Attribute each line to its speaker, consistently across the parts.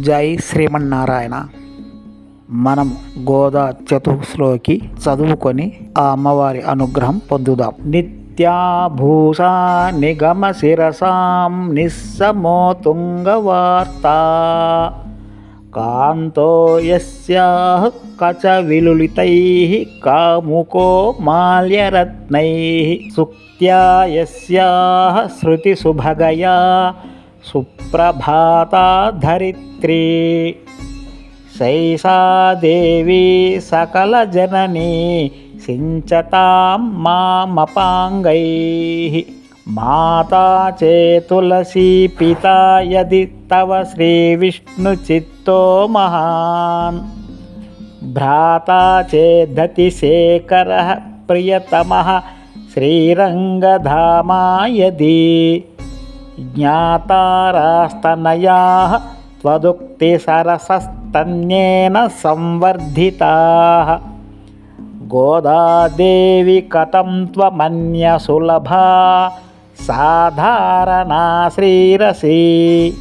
Speaker 1: జై శ్రీమన్నారాయణ మనం గోదా చతుశ్లోకి చదువుకొని ఆ అమ్మవారి అనుగ్రహం పొందుదాం నిత్యాభూషా నిగమ శిరసాం నిస్సమో తుంగవార్తా కాంతో యస్యాః కచ విలులితైః కాముకో మాల్యరత్నైः సుక్త్యా యస్యాః శృతిసుభగయా సుప్రభాతాధరిత్రీ శైషా దేవీ సకలజననీ సించతాం మామపాంగై మాతా చేతులసీ పితా యది తవ శ్రీవిష్ణుచిత్తో మహాన్ భ్రాతా శేఖర ప్రియతమ శ్రీరంగధామా యది ज्ञातारास्तनयाः त्वदुक्तिसरसस्तन्येन संवर्धिताः। गोदादेवि कथं त्वमन्यसुलभा? साधारणा श्रीरसी।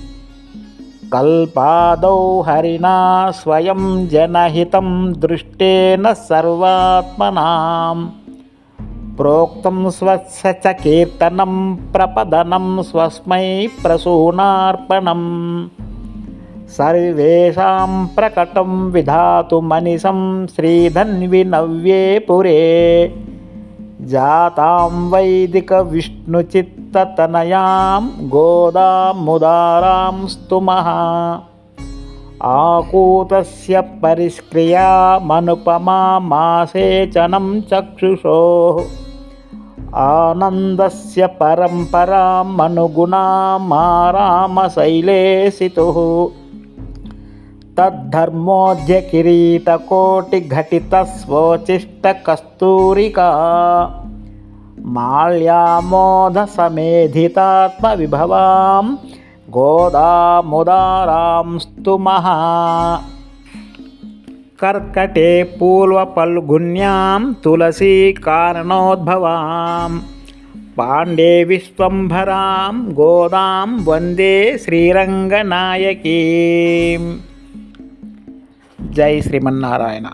Speaker 1: कल्पादौ हरिणा स्वयं जनहितं दृष्टेन सर्वात्मनाम्। ప్రోక్తం స్వస్య కీర్తనం ప్రపదనం స్వస్మై ప్రసూనార్పణం. సర్వేషాం ప్రకటం విధాతు మనిషం శ్రీధన్వినవ్యే పురే. జాతాం వైదిక విష్ణుచిత్తతనయాం గోదాముదారాం స్తుమః. ఆకూతస్య పరిష్క్రియామనుపమా మాసేచనం చక్షుషోః. ఆనందస్య పరంపరామనుగుణా మా రామశైలేసితుః తద్ధర్మోధ్య కిరీటకోటి ఘటిత స్వోచిష్ట గోదాముదారాంస్తు మహా కర్కటే పూర్వపల్గున్యాం తులసీ కారణోద్భవాం. పాండే విశ్వంభరాం గోదాం వందే శ్రీరంగనాయకీ. జై శ్రీమన్నారాయణ.